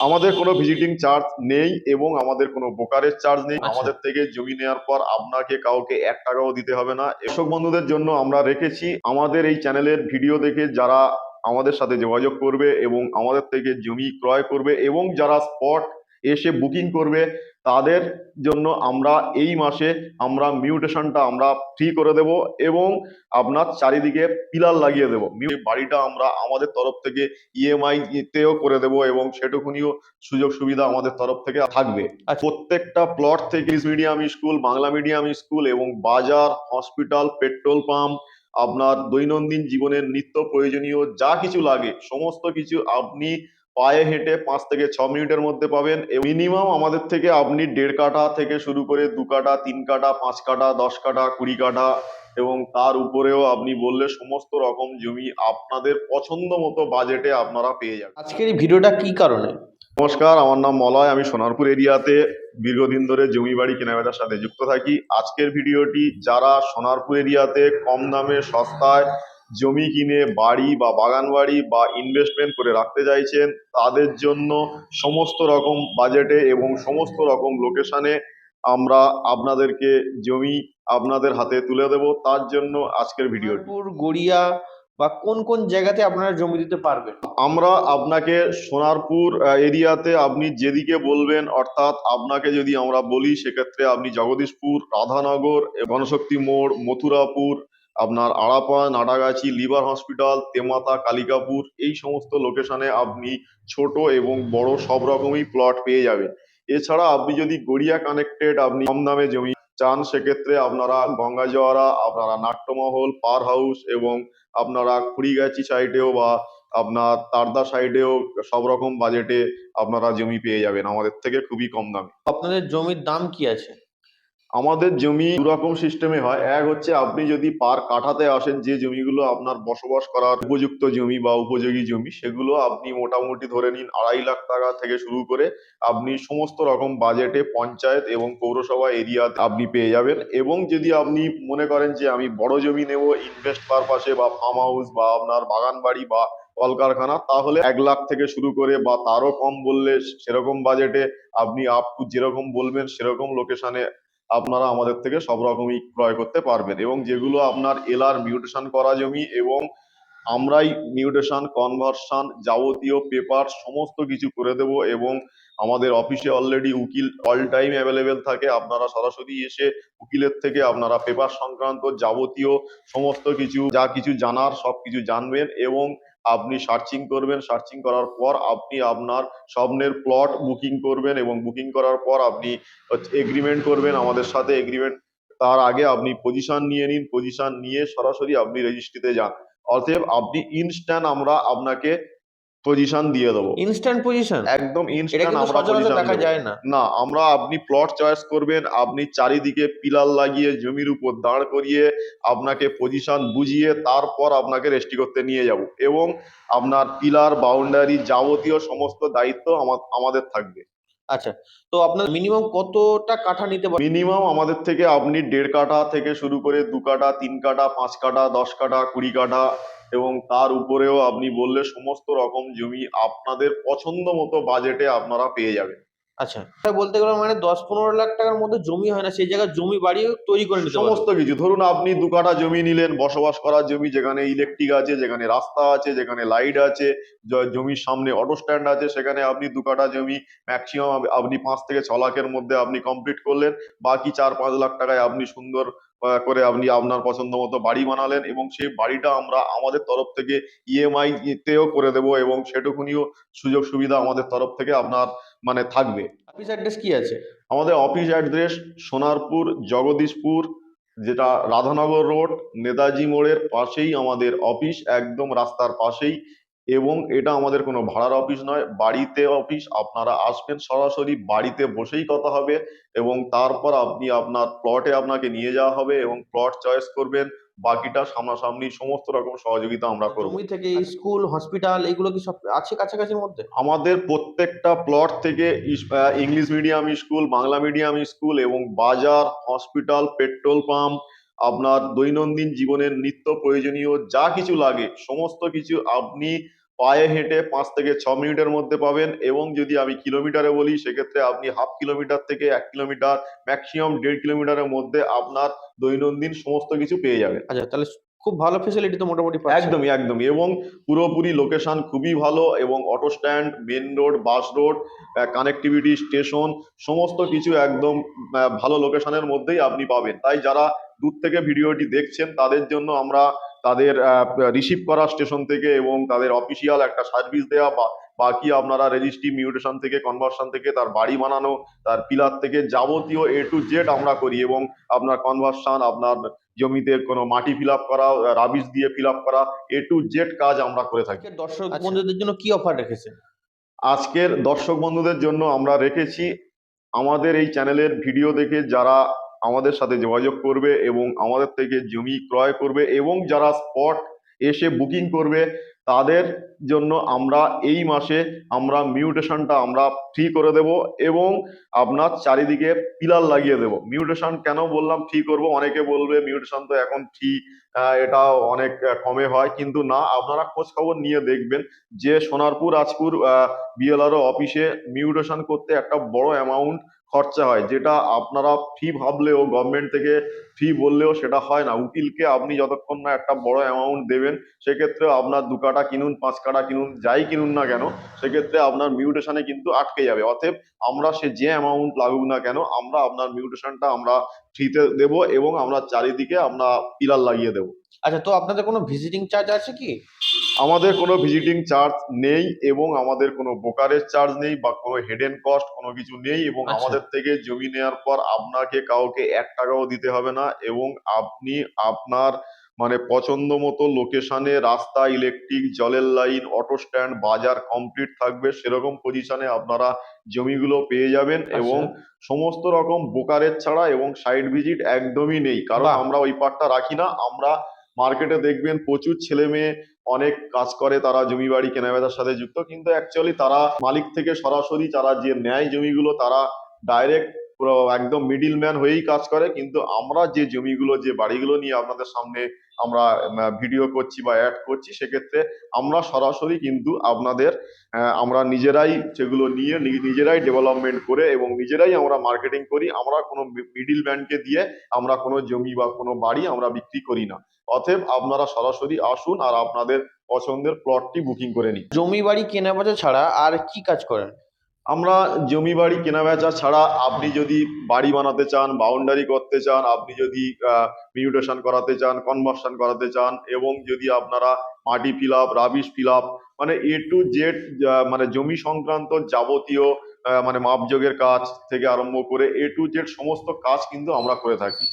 আমাদের কোনো visiting charge নেই এবং আমাদের কোনো ব্রোকারেজ চার্জ নেই। আচ্ছা। আমাদের থেকে জমি নেওয়ার পর আপনাকে কাউকে এক টাকাও দিতে হবে না। এসব বন্ধুদের জন্য আমরা রেখেছি। আমাদের এই চ্যানেলের ভিডিও দেখে যারা আমাদের সাথে যোগাযোগ করবে এবং আমাদের থেকে জমি ক্রয় করবে এবং যারা স্পট এসে বুকিং করবে তাদের জন্য আমরা এই মাসে আমরা মিউটেশনটা আমরা ফ্রি করে দেব এবং আপনার চারিদিকে পিলার লাগিয়ে দেবো বাড়িটা আমরা আমাদের তরফ থেকে ইএমআই তেও করে দেব এবং সেটুকুনিও সুযোগ সুবিধা আমাদের তরফ থেকে থাকবে আচ্ছা। প্রত্যেকটা প্লট থেকে English medium school Bangla medium school এবং বাজার হসপিটাল পেট্রোল পাম্প আপনার দৈনন্দিন জীবনের নিত্য প্রয়োজনীয় যা কিছু লাগে সমস্ত কিছু আপনি পায়ে হেঁটে পাঁচ থেকে ছ মিনিটের মধ্যে পাবেন মিনিমাম আমাদের থেকে আপনি দেড় কাঠা থেকে শুরু করে দু কাঠা তিন কাঠা পাঁচ কাঠা দশ কাঠা কুড়ি কাঠা এবং তার উপরেও আপনি বললে সমস্ত রকম জমি আপনাদের পছন্দ মতো বাজেটে আপনারা পেয়ে যাবেন। আজকের এই ভিডিওটা কি কারণে? নমস্কার আমার নাম মলয় আমি সোনারপুর এরিয়াতে দীর্ঘদিন ধরে জমি বাড়ি কেনাবেচার সাথে যুক্ত থাকি। আজকের ভিডিওটি যারা সোনারপুর এরিয়াতে কম দামে সস্তায় জমি কিনে বাড়ি বা বাগান বাড়ি বা ইনভেস্টমেন্ট করে রাখতে চাইছেন তাদের জন্য সমস্ত রকম বাজেটে এবং সমস্ত রকম লোকেশনে আমরা আপনাদেরকে জমি আপনাদের হাতে তুলে দেব। তার জন্য আজকের ভিডিও গড়িয়া বা কোন কোন জায়গাতে আপনারা জমি দিতে পারবেন? আমরা আপনাকে সোনারপুর এরিয়াতে আপনি যেদিকে বলবেন অর্থাৎ আপনাকে যদি আমরা বলি সেক্ষেত্রে আপনি জগদীশপুর রাধানগর গণশক্তি মোড় মথুরাপুর আপনার আড়াপা নাটাগাছি, লিভার হসপিটাল, তেমাতা, কালিকাপুর, এই সমস্ত লোকেশনে আপনি ছোট এবং বড় সব রকমই প্লট পেয়ে যাবেন। এছাড়া আপনি যদি গড়িয়া কানেক্টেড আপনি কম দামে জমি চান, সেক্ষেত্রে আপনারা গঙ্গাজোয়ারা, আপনারা নাট্যমহল পার হাউস এবং আপনারা খুড়িগাছি সাইডেও বা আপনার তারদা সাইডেও সব রকম বাজেটে আপনারা জমি পেয়ে যাবেন। আমাদের থেকে খুবই কম দামে। আপনাদের জমির দাম কি আছে? আমাদের জমি দু রকম সিস্টেমে হয়। এক হচ্ছে আপনি যদি পার কাঠাতে আসেন, যে জমিগুলো আপনার বসবাস করার উপযুক্ত জমি বা উপযোগী জমি, সেগুলো আপনি মোটামুটি ধরে নিন আড়াই লাখ টাকা থেকে শুরু করে আপনি সমস্ত রকম বাজেটে পঞ্চায়েত এবং পৌরসভা এরিয়া আপনি পেয়ে যাবেন। এবং যদি আপনি মনে করেন যে আমি বড় জমি নেব ইনভেস্ট পারপাসে বা ফার্ম হাউস বা আপনার বাগান বাড়ি বা কলকারখানা, তাহলে এক লাখ থেকে শুরু করে বা তারও কম বললে সেরকম বাজেটে আপনি আপ টু যেরকম বলবেন সেরকম লোকেশনে আপনারা আমাদের থেকে সব রকমই ক্রয় করতে পারবেন এবং যেগুলো আপনার এলআর মিউটেশন করা জমি এবং আমরাই মিউটেশন কনভার্সন যাবতীয় পেপার সমস্ত কিছু করে দেব এবং আমাদের অফিসে অলরেডি উকিল অল টাইম অ্যাভেলেবেল থাকে। আপনারা সরাসরি এসে উকিলের থেকে আপনারা পেপার সংক্রান্ত যাবতীয় সমস্ত কিছু, যা কিছু জানার সব কিছু জানবেন এবং আপনি সার্চিং করবেন সার্চিং করার পর আপনি আপনার স্বপ্নের প্লট বুকিং করবেন এবং বুকিং করার পর আপনি এগ্রিমেন্ট করবেন আমাদের সাথে এগ্রিমেন্ট তার আগে আপনি পজিশন নিয়ে নিন পজিশন নিয়ে সরাসরি আপনি রেজিস্ট্রিতে যান। অতএব আপনি ইনস্ট্যান্ট আমরা আপনাকে পজিশন দিয়ে দেবো। ইনস্ট্যান্ট পজিশন একদম ইনস্ট্যান্ট আমরা পজিশন দেখা যায় না। না আমরা আপনি প্লট চয়েস করবেন আপনি চারিদিকে পিলার লাগিয়ে জমির উপর দাঁড় করিয়ে আপনাকে পজিশন বুঝিয়ে তারপর আপনাকে রেস্টি করতে নিয়ে যাব। এবং আপনার পিলার বাউন্ডারি যাবতীয় সমস্ত দায়িত্ব আমাদের থাকবে। আচ্ছা তো আপনার মিনিমাম কতটা কাঠা নিতে পারেন মিনিমাম আমাদের থেকে আপনি দেড় কাঠা থেকে শুরু করে দু কাঠা তিন কাঠা পাঁচ কাঠা দশ কাঠা কুড়ি কাঠা এবং তার উপরেও আপনি বললে সমস্ত রকম জমি আপনাদের পছন্দ মতো বাজেটে আপনারা পেয়ে যাবেন। আচ্ছা। বলতে গেলে মানে দশ পনেরো লাখ টাকার মধ্যে জমি হয় না সেই জায়গায় জমি বাড়িও তৈরি করে নিতে সমস্ত কিছু। ধরুন আপনি দু কাঠা জমি নিলেন বসবাস করার জমি যেখানে ইলেকট্রিক আছে যেখানে রাস্তা আছে যেখানে লাইট আছে জমির সামনে অটো স্ট্যান্ড আছে সেখানে আপনি দু কাঠা জমি ম্যাক্সিমাম আপনি পাঁচ থেকে ছ লাখের মধ্যে আপনি কমপ্লিট করলেন বাকি চার পাঁচ লাখ টাকায় আপনি সুন্দর করে আপনি আপনার পছন্দ মতো বাড়ি বানালেন এবং সেই বাড়িটা আমরা আমাদের তরফ থেকে ইএমআই তেও করে দেব এবং সেটুকুনিও সুযোগ সুবিধা আমাদের তরফ থেকে আপনার মানে থাকবে। অফিস অ্যাড্রেস কি আছে? আমাদের অফিস অ্যাড্রেস সোনারপুর জগদীশপুর যেটা রাধানগর রোড নেতাজি মোড়ের পাশেই আমাদের অফিস একদম রাস্তার পাশেই। এবং এটা আমাদের কোনো ভাড়ার অফিস নয় বাড়িতে অফিস আপনারা আসবেন সরাসরি বাড়িতে বসেই কথা হবে এবং তারপর আপনি আপনার প্লটে আপনাকে নিয়ে যাওয়া হবে এবং প্লট চয়েস করবেন বাকিটা সামনাসামনি সমস্ত রকম সহযোগিতা আমরা করব। জমি থেকে স্কুল হসপিটাল এগুলো কি সব আছে কাছাকাছির মধ্যে? আমাদের প্রত্যেকটা প্লট থেকে English medium school Bangla medium school এবং বাজার হসপিটাল পেট্রোল পাম্প আপনার দৈনন্দিন জীবনের নিত্য প্রয়োজনীয় যা কিছু লাগে সমস্ত কিছু আপনি পায়ে হেঁটে পাঁচ থেকে ছ মিনিটের মধ্যে পাবেন এবং যদি আমি কিলোমিটারে বলি সেক্ষেত্রে আপনি হাফ কিলোমিটার থেকে এক কিলোমিটার ম্যাক্সিমাম দেড় কিলোমিটারের মধ্যে আপনার দৈনন্দিন সমস্ত কিছু পেয়ে যাবেন। আচ্ছা তাহলে খুব ভালো ফেসিলিটি তো মোটামুটি একদমই একদমই এবং পুরোপুরি লোকেশন খুবই ভালো এবং auto stand main road bus road connectivity station সমস্ত কিছু একদম ভালো লোকেশনের মধ্যেই আপনি পাবেন। তাই যারা দূর থেকে ভিডিওটি দেখছেন তাদের জন্য আমরা তাদের রিসিভ করা স্টেশন থেকে এবং তাদের অফিসিয়াল একটা সার্ভিস দেওয়া বা বাকি আপনারা রেজিস্ট্রি মিউটেশন থেকে কনভার্সন থেকে তার বাড়ি বানানো তার পিলার থেকে যাবতীয় এ টু জেড আমরা করি এবং আপনার কনভার্সন আপনার জমিতে কোনো মাটি ফিল আপ করা রাবিশ দিয়ে ফিল আপ করা এ টু জেড কাজ আমরা করে থাকি। আজকের দর্শক বন্ধুদের জন্য কি অফার রেখেছেন? আজকের দর্শক বন্ধুদের জন্য আমরা রেখেছি আমাদের এই চ্যানেলের ভিডিও দেখে যারা আমাদের সাথে যোগাযোগ করবে এবং আমাদের থেকে জমি ক্রয় করবে এবং যারা স্পট এসে বুকিং করবে, তাদের জন্য আমরা এই মাসে আমরা মিউটেশনটা আমরা ফ্রি করে দেব এবং আপনার চারিদিকে পিলার লাগিয়ে দেব। মিউটেশন কেন বললাম ফ্রি করব? অনেকে বলবে মিউটেশন তো এখন ফ্রি এটা অনেক কমে হয়। কিন্তু না, আপনারা খোঁজ খবর নিয়ে দেখবেন যে সোনারপুর আজপুর বিএলআরও অফিসে মিউটেশন করতে একটা বড় অ্যামাউন্ট খরচা হয় যেটা আপনারা ফি ভাবলেও গভর্নমেন্ট থেকে ফি বললেও সেটা হয় না। উকিলকে আপনি যতক্ষণ না একটা বড় অ্যামাউন্ট দেবেন সেক্ষেত্রে আপনার দু কাটা কিনুন পাঁচ কাটা কিনুন যাই কিনুন না কেন সেক্ষেত্রে আপনার মিউটেশনে কিন্তু আটকে যাবে। অতএব আমরা সে যে অ্যামাউন্ট লাগুক না কেন আমরা আপনার মিউটেশনটা আমরা ফ্রিতে দেব এবং আমরা চারিদিকে আমরা পিলার লাগিয়ে দেবো। আচ্ছা তো আপনাদের কোনো ভিজিটিং চার্জ আছে কি? আমাদের কোনো ভিজিটিং চার্জ নেই এবং আমাদের কোনো ব্রোকারেজ চার্জ নেই বা কোনো হেডেন কস্ট কোনো কিছু নেই এবং আচ্ছা। আমাদের থেকে জমি নেওয়ার পর আপনাকে কাউকে এক টাকাও দিতে হবে না এবং আপনি আপনার মানে পছন্দ মতো লোকেশনে রাস্তা ইলেকট্রিক জলের লাইন অটো স্ট্যান্ড বাজার কমপ্লিট থাকবে। সেরকম পজিশনে আপনারা জমিগুলো পেয়ে যাবেন এবং আচ্ছা। সমস্ত রকম ব্রোকারেজ ছাড়া এবং সাইড ভিজিট একদমই নেই। কারণ আমরা ওই পার্টটা রাখি না। আমরা মার্কেটে দেখবেন প্রচুর ছেলে মেয়ে অনেক কাজ করে তারা জমি বাড়ি কেনাবেচার সাথে যুক্ত। কিন্তু অ্যাকচুয়ালি তারা মালিক থেকে সরাসরি তারা যে নেয় জমিগুলো তারা ডাইরেক্ট পুরো একদম মিডিল ম্যান হয়েই কাজ করে, কিন্তু আমরা যে জমিগুলো, যে বাড়িগুলো নিয়ে আপনাদের সামনে আমরা ভিডিও করছি বা অ্যাড করছি, সেক্ষেত্রে আমরা সরাসরি কিন্তু আপনাদের আমরা নিজেরাই সেগুলো নিয়ে নিজেরাই ডেভেলপমেন্ট করে এবং নিজেরাই আমরা মার্কেটিং করি। আমরা কোনো মিডিল ম্যানকে দিয়ে আমরা কোনো জমি বা কোনো বাড়ি আমরা বিক্রি করি না। অতএব আপনারা সরাসরি আসুন আর আপনাদের পছন্দের প্লটটি বুকিং করে নিন। জমি বাড়ি কেনা বেচা ছাড়া আর কি কাজ করেন? আমরা জমি বাড়ি কেনা বেচা ছাড়া আপনি যদি বাড়ি বানাতে চান বাউন্ডারি করতে চান, আপনি যদি মিউটেশন করাতে চান কনভার্সন করাতে চান এবং যদি আপনারা মাটি fill up rubbish fill up মানে এ টু জেড মানে জমি সংক্রান্ত যাবতীয় মানে মাপযোগের কাজ থেকে আরম্ভ করে এ টু জেড সমস্ত কাজ কিন্তু আমরা করে থাকি।